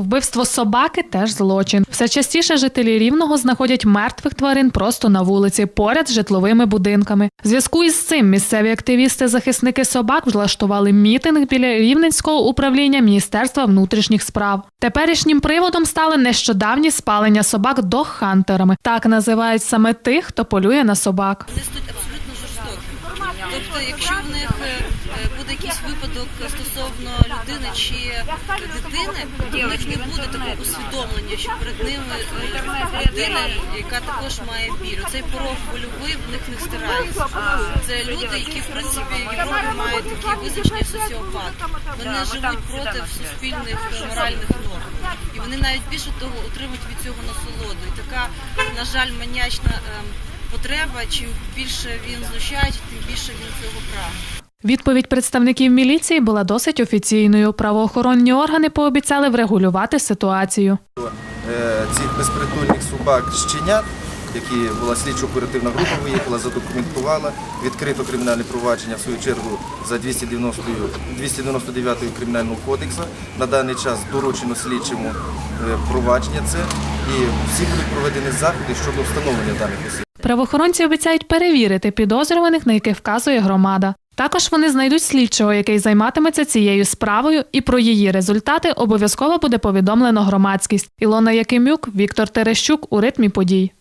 Вбивство собаки теж злочин. Все частіше жителі рівного знаходять мертвих тварин просто на вулиці, поряд з житловими будинками. В зв'язку із цим місцеві активісти-захисники собак влаштували мітинг біля рівненського управління Міністерства внутрішніх справ. Теперішнім приводом стали нещодавні спалення собак догхантерами. Так називають саме тих, хто полює на собак. Тобто, якщо в них е, е, буде якийсь випадок стосовно людини чи дитини, то в них не буде такого усвідомлення, що перед ними людина, яка також має біль. Цей порог больовий в них не стирається. Це люди, які в принципі в Європі мають такі визначення соціопат. Вони живуть проти суспільних е, моральних норм. І вони навіть більше того отримують від цього насолоду. І така, на жаль, маньячна ем, потреба, чим більше він знущається, тим більше він цього прагне. Відповідь представників міліції була досить офіційною. Правоохоронні органи пообіцяли врегулювати ситуацію. е, цих безпритульних собак щенят, які була слідчо-оперативна група виїхала, задокументувала, відкрито кримінальне провадження в свою чергу за 290 299 кримінального кодексу. На даний час доручено слідчому е, провадження це і всі будуть проведені заходи щодо встановлення даних осіб. Правоохоронці обіцяють перевірити підозрюваних, на яких вказує громада. Також вони знайдуть слідчого, який займатиметься цією справою, і про її результати обов'язково буде повідомлено громадськість. Ілона Якимюк, Віктор Терещук у ритмі подій.